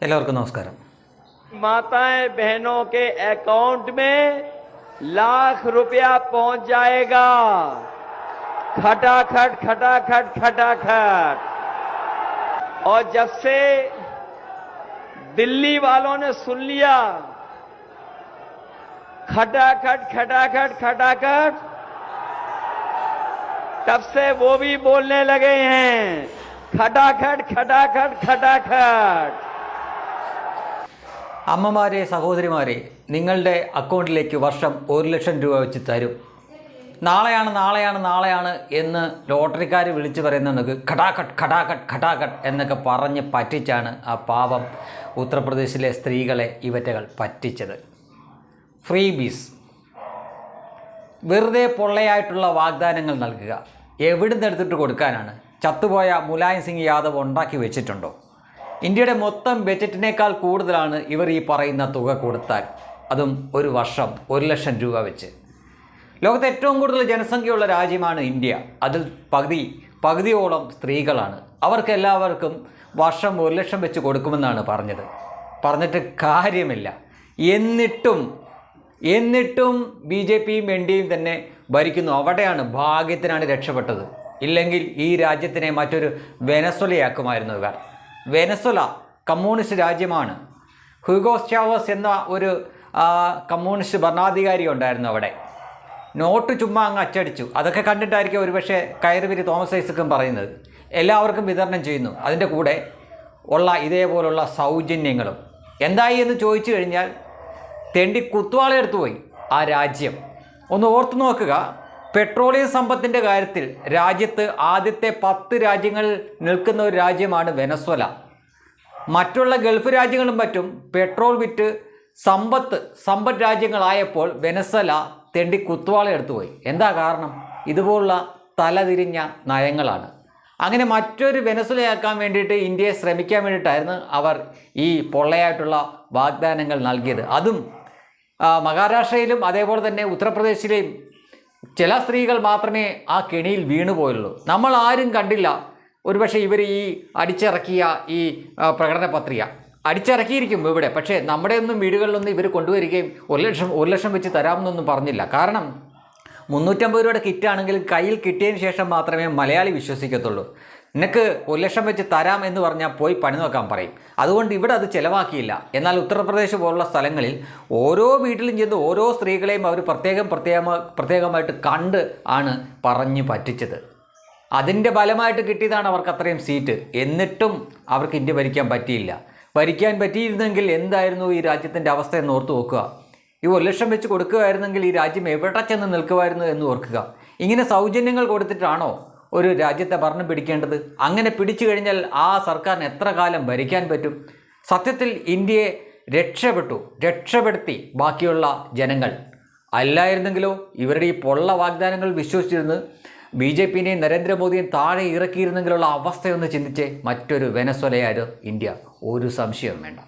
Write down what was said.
എല്ലാവർക്കും നമസ്കാരം माताएं बहनों के अकाउंट में लाख रुपया पहुंच जाएगा खटाखट खटाखट खटाखट और जब से दिल्ली वालों ने सुन लिया खटाखट खटाखट खटाखट तब से वो भी बोलने लगे हैं खटाखट खटाखट खटाखट അമ്മമാരെ സഹോദരിമാരെ നിങ്ങളുടെ അക്കൗണ്ടിലേക്ക് വർഷം ഒരു ലക്ഷം രൂപ വെച്ച് തരും. നാളെയാണ് നാളെയാണ് നാളെയാണ് എന്ന് ലോട്ടറിക്കാർ വിളിച്ചു പറയുന്നുണ്ടെങ്കിൽ ഘടാഘട്ട് ഘടാഘട്ട് ഘടാഘട്ട് എന്നൊക്കെ പറഞ്ഞ് പറ്റിച്ചാണ് ആ പാവം ഉത്തർപ്രദേശിലെ സ്ത്രീകളെ ഇവറ്റകൾ പറ്റിച്ചത്. Freebies. വെറുതെ പൊള്ളയായിട്ടുള്ള വാഗ്ദാനങ്ങൾ നൽകുക. എവിടുന്ന് എടുത്തിട്ട് കൊടുക്കാനാണ്? ചത്തുപോയ മുലായം സിംഗ് യാദവ് ഉണ്ടാക്കി വെച്ചിട്ടുണ്ടോ? ഇന്ത്യയുടെ മൊത്തം ബജറ്റിനേക്കാൾ കൂടുതലാണ് ഇവർ ഈ പറയുന്ന തുക കൊടുത്താൽ. അതും ഒരു വർഷം ഒരു ലക്ഷം രൂപ വെച്ച്. ലോകത്തെ ഏറ്റവും കൂടുതൽ ജനസംഖ്യയുള്ള രാജ്യമാണ് ഇന്ത്യ. അതിൽ പകുതി പകുതിയോളം സ്ത്രീകളാണ്. അവർക്ക് എല്ലാവർക്കും വർഷം ഒരു ലക്ഷം വെച്ച് കൊടുക്കുമെന്നാണ് പറഞ്ഞത്. പറഞ്ഞിട്ട് കാര്യമില്ല. എന്നിട്ടും എന്നിട്ടും ബി ജെ പിയും എൻ ഡിയും തന്നെ ഭരിക്കുന്നു. അവിടെയാണ് ഭാഗ്യത്തിനാണ് രക്ഷപ്പെട്ടത്. ഇല്ലെങ്കിൽ ഈ രാജ്യത്തിനെ മറ്റൊരു വെനസ്വലയാക്കുമായിരുന്നു ഇവർ. വെനസ്വല കമ്മ്യൂണിസ്റ്റ് രാജ്യമാണ്. ഹുഗോസ് ചാവസ് എന്ന ഒരു കമ്മ്യൂണിസ്റ്റ് ഭരണാധികാരി ഉണ്ടായിരുന്നു അവിടെ. നോട്ട് ചുമ്മാ അങ്ങ് അച്ചടിച്ചു. അതൊക്കെ കണ്ടിട്ടായിരിക്കും ഒരുപക്ഷെ കയറുപിരി തോമസ് ഐസക്കും പറയുന്നത്. എല്ലാവർക്കും വിതരണം ചെയ്യുന്നു. അതിന്റെ കൂടെ ഉള്ള ഇതേപോലുള്ള സൗജന്യങ്ങളും. എന്തായി എന്ന് ചോദിച്ചു കഴിഞ്ഞാൽ തെണ്ടി കുത്തുവാളയെടുത്തു പോയി ആ രാജ്യം. ഒന്ന് ഓർത്തു നോക്കുക. പെട്രോളിയം സമ്പത്തിന്റെ കാര്യത്തിൽ രാജ്യത്ത് ആദ്യത്തെ പത്ത് രാജ്യങ്ങളിൽ നിൽക്കുന്ന ഒരു രാജ്യമാണ് വെനസ്വല. മറ്റുള്ള ഗൾഫ് രാജ്യങ്ങളും മറ്റും പെട്രോൾ വിറ്റ് സമ്പത്ത് സമ്പത്ത് രാജ്യങ്ങളായപ്പോൾ വെനസ്വല തെണ്ടി കുത്തുവാള പോയി. എന്താ കാരണം? ഇതുപോലുള്ള തലതിരിഞ്ഞ നയങ്ങളാണ്. അങ്ങനെ മറ്റൊരു വെനസ്വലയാക്കാൻ വേണ്ടിയിട്ട് ഇന്ത്യയെ ശ്രമിക്കാൻ വേണ്ടിയിട്ടായിരുന്നു അവർ ഈ പൊള്ളയായിട്ടുള്ള വാഗ്ദാനങ്ങൾ നൽകിയത്. അതും മഹാരാഷ്ട്രയിലും അതേപോലെ തന്നെ ഉത്തർപ്രദേശിലെയും ചില സ്ത്രീകൾ മാത്രമേ ആ കെണിയിൽ വീണുപോയുള്ളൂ നമ്മൾ ആരും കണ്ടില്ല. ഒരുപക്ഷെ ഇവർ ഈ അടിച്ചിറക്കിയ ഈ പ്രകടന പത്രിക. അടിച്ചിറക്കിയിരിക്കും ഇവിടെ. പക്ഷേ നമ്മുടെ ഒന്നും വീടുകളിലൊന്നും ഇവർ കൊണ്ടുവരികയും ഒരു ലക്ഷം ഒരു ലക്ഷം വെച്ച് തരാമെന്നൊന്നും പറഞ്ഞില്ല. കാരണം മുന്നൂറ്റമ്പത് രൂപയുടെ കിറ്റാണെങ്കിൽ കയ്യിൽ കിട്ടിയതിന് ശേഷം മാത്രമേ മലയാളി വിശ്വസിക്കത്തുള്ളൂ. നിനക്ക് ഒരു ലക്ഷം വെച്ച് തരാം എന്ന് പറഞ്ഞാൽ പോയി പണി നോക്കാൻ പറയും. അതുകൊണ്ട് ഇവിടെ അത് ചിലവാക്കിയില്ല. എന്നാൽ ഉത്തർപ്രദേശ് പോലുള്ള സ്ഥലങ്ങളിൽ ഓരോ വീട്ടിലും ചെന്ന് ഓരോ സ്ത്രീകളെയും അവർ പ്രത്യേകം പ്രത്യേക പ്രത്യേകമായിട്ട് കണ്ട് ആണ് പറഞ്ഞു പറ്റിച്ചത്. അതിന്റെ ഫലമായിട്ട് കിട്ടിയതാണ് അവർക്ക് അത്രയും സീറ്റ്. എന്നിട്ടും അവർക്ക് ഇന്ത്യ ഭരിക്കാൻ പറ്റിയില്ല. ഭരിക്കാൻ പറ്റിയിരുന്നെങ്കിൽ എന്തായിരുന്നു ഈ രാജ്യത്തിന്റെ അവസ്ഥ എന്ന് ഓർത്ത് നോക്കുക. ഈ ഒരു ലക്ഷം വെച്ച് കൊടുക്കുകയായിരുന്നെങ്കിൽ ഈ രാജ്യം എവിടെ ചെന്ന് നിൽക്കുമായിരുന്നു എന്ന് ഓർക്കുക. ഇങ്ങനെ സൗജന്യങ്ങൾ കൊടുത്തിട്ടാണോ ഒരു രാജ്യത്തെ ഭരണം പിടിക്കേണ്ടത്? അങ്ങനെ പിടിച്ചു കഴിഞ്ഞാൽ ആ സർക്കാരിന് എത്ര കാലം ഭരിക്കാൻ പറ്റും? സത്യത്തിൽ ഇന്ത്യയെ രക്ഷപ്പെട്ടു രക്ഷപ്പെടുത്തി ബാക്കിയുള്ള ജനങ്ങൾ. അല്ലായിരുന്നെങ്കിലോ ഇവരുടെ ഈ പൊള്ള വാഗ്ദാനങ്ങൾ വിശ്വസിച്ചിരുന്ന് ബി ജെ പിനെയും നരേന്ദ്രമോദിയും താഴെ ഇറക്കിയിരുന്നെങ്കിലുള്ള അവസ്ഥയൊന്ന് ചിന്തിച്ച് മറ്റൊരു വെനസ്വലയായിരുന്നു ഇന്ത്യ. ഒരു സംശയവും വേണ്ട.